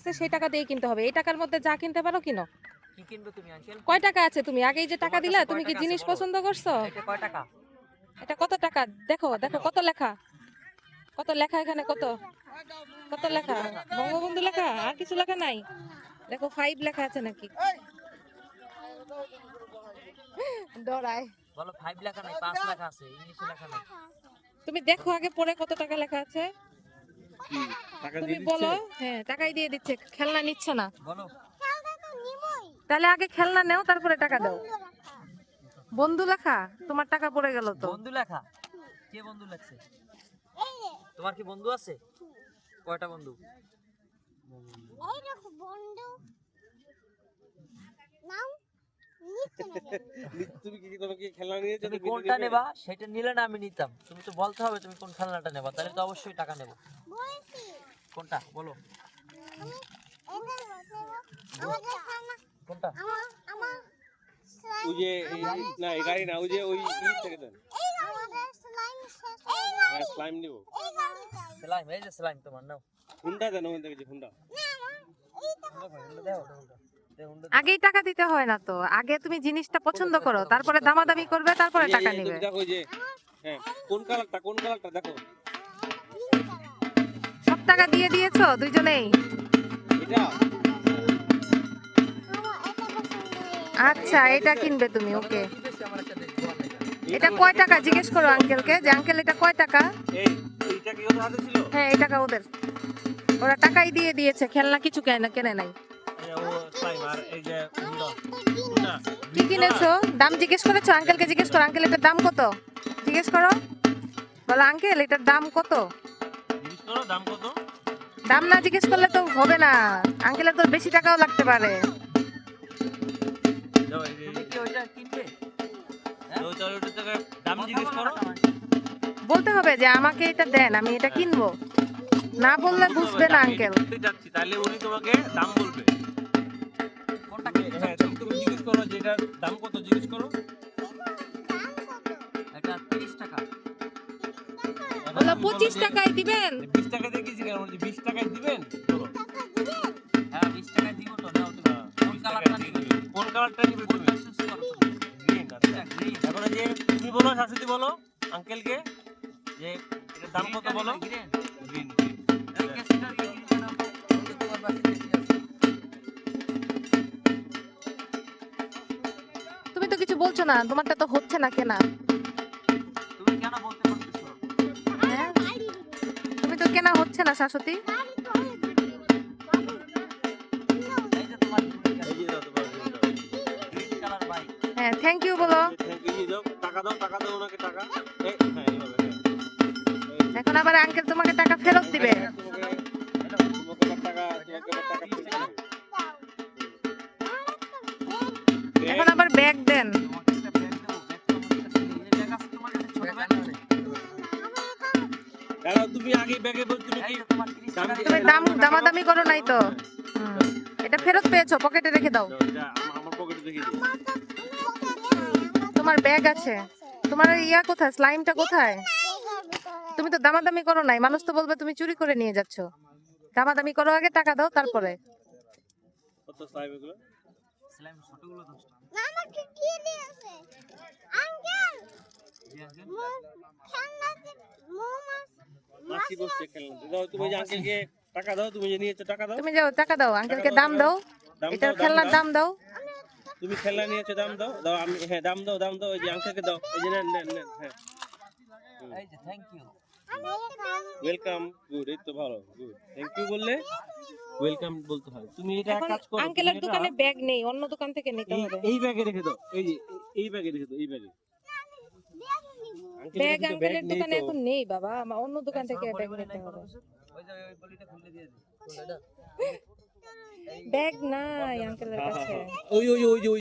আছে সেই টাকা দিয়ে কিনতে হবে। এই টাকার মধ্যে যা কিনতে পারো কিনো। কি কিনবে তুমি আঙ্কেল কয় টাকা আছে তুমি? আগেই যে টাকা দিলা তুমি কি জিনিস পছন্দ করছ? এটা কয় টাকা? এটা কত টাকা? দেখো দেখো কত লেখা? কত লেখা এখানে? কত? কত লেখা? বঙ্গবন্ধু লেখা? আর কিছু লেখা নাই? দেখো ফাইভ লেখা আছে নাকি? ডরায়। বলো ফাইভ লেখা নাই পাঁচ লেখা আছে ইংলিশে লেখা নাই। তুমি দেখো আগে পরে কত টাকা লেখা আছে। তুমি বলো হ্যাঁ টাকাই দিয়ে দিচ্ছে খেলনা নিচ্ছে না। বলো। তাহলে আগে খেলনা নেও তারপরে টাকা দাও। বন্ধু লেখা তোমার টাকা পড়ে গেল তো। বন্ধু লেখা? কে বন্ধু লেখছে? তোমার কি বন্ধু আছে? কয়টা বন্ধু? তুমি কি তোমাকে খেলনা নিয়েছো তুমি কোনটা নিবে? নেবা সেটা নিলে না আমি নিতাম। তুমি তো বলতে হবে তুমি কোন খেলনাটা নেবা তাহলে তো অবশ্যই টাকা নেব। কোনটা? বলো। কোনটা? ওই যে এই- না এই গাড়ি না ওই যে ওই ই থেকে দেন। হ্যাঁ স্লাইম নিব। স্লাইম এই যে স্লাইম তোমার নাও। হুন্ডা দেন ওখান থেকে যে হুন্ডা আগেই টাকা দিতে হয় না তো। আগে তুমি জিনিসটা পছন্দ করো তারপরে দামাদামি করবে তারপরে টাকা নিবে। দেখো যে হ্যাঁ কোন কালারটা কোন কালারটা দেখো। সব টাকা দিয়ে দিয়েছ দুইজনেই? এটা? আচ্ছা এটা কিনবে তুমি ওকে। এটা কয় টাকা? জিজ্ঞেস করো আঙ্কেলকে যে আঙ্কেল এটা কয় টাকা? হ্যাঁ এই টাকা ওদের ওরা টাকাই দিয়ে দিয়েছে খেলনা কিছু কেনে কেনে নাই। কি কিনেছো দাম জিজ্ঞেস করেছ? আঙ্কেলকে জিজ্ঞেস করো। আঙ্কেল এটার দাম কত? জিজ্ঞেস করো। বলো আঙ্কেল এটার দাম কত? দাম না জিজ্ঞেস করলে তো হবে না। আঙ্কেলের তো বেশি টাকাও লাগতে পারে। দাও এই যে তুমি কি ওইটা কিনবে? ওই তাহলে ওটা থেকে দাম জিজ্ঞেস করো। বলতে হবে যে আমাকে এটা দেন আমি এটা কিনবো। না বললে বুঝবে না আঙ্কেল। তাহলে উনি তোমাকে দাম বলবে। এটার দাম কত জিজ্ঞেস করো? এটা 30 টাকা। বলো পঁচিশ টাকায় দিবেন। বিশ টাকা দিয়ে কিছু কেন? বলছি বিশ টাকায় দিবেন? বলো। হ্যাঁ 20 টাকা দিব তো নাও তুমি কোন কালারটা নিবে কোন কালারটা নিবে তুমি? কোনটা চুজ করো তুমি গ্রিন আচ্ছা। গ্রিন। এখন যে তুমি বলো শাশুড়ি বলো আঙ্কেলকে? যে এটার দাম কত বলো? Green green. না তোমারটা তো হচ্ছে না কেনা। তুমি কেন বলতে পারতেছো? হ্যাঁ? তুমি তো কেনা হচ্ছে না বাইক হ্যাঁ থ্যাংক ইউ বলো। থ্যাংক ইউ দাও। টাকা দাও টাকা দাও ওনাকে টাকা। হ্যাঁ এইভাবে হ্যাঁ। এখন আবার আঙ্কেল তোমাকে টাকা ফেরত দিবে। এখন আবার ব্যাগ দেন। তুমি আগে ব্যাগে তুমি কি এই যে তোমার 30 দাম তুমি দাম দামাদামি করো নাই তো। এটা ফেরত পেয়েছ পকেটে রেখে দাও। আমার পকেটে তোমার ব্যাগ আছে। তোমার ইয়া কোথায়? স্লাইমটা কোথায়? তুমি তো দামাদামি করো নাই। মানুষ তো বলবে তুমি চুরি করে নিয়ে যাচ্ছ। দামাদামি করো আগে টাকা দাও তারপরে। কত সাহেব এগুলো? স্লাইম ছোটগুলো 10 টাকা আমাকে কি দিয়েছে আঙ্কেল জি আঙ্কেল মাছি বসছে খেলনা? দাও তুমি যে আঙ্কেলকে টাকা দাও তুমি যে নিয়েছো টাকা দাও। তুমি যাও টাকা দাও আঙ্কেলকে দাম দাও। এটার খেলনার দাম দাও। তুমি খেলনা নিয়েছো দাম দাও। দাও আমি হ্যাঁ দাম দাও দাম দাও এই যে আঙ্কেলকে দাও। এই যে নেন নেন নেন হ্যাঁ। এই যে থ্যাংক ইউ ওয়েলকাম গুড এই তো ভালো গুড থ্যাংক ইউ বললে? ওয়েলকাম বলতে হয়। তুমি এটা এক কাজ করো আঙ্কেলের দোকানে ব্যাগ নেই অন্য দোকান থেকে নিতে এই- হবে। এই ব্যাগে রেখে দাও এই যে এই ব্যাগে রেখে দাও এই ব্যাগে ব্যাগ আঙ্কেলের দোকানে এখন নেই বাবা আমার অন্য দোকান থেকে ব্যাগ নিতে নাই হবে। ব্যাগ নাই আঙ্কেলের কাছে। ওই ওই ওই ওই।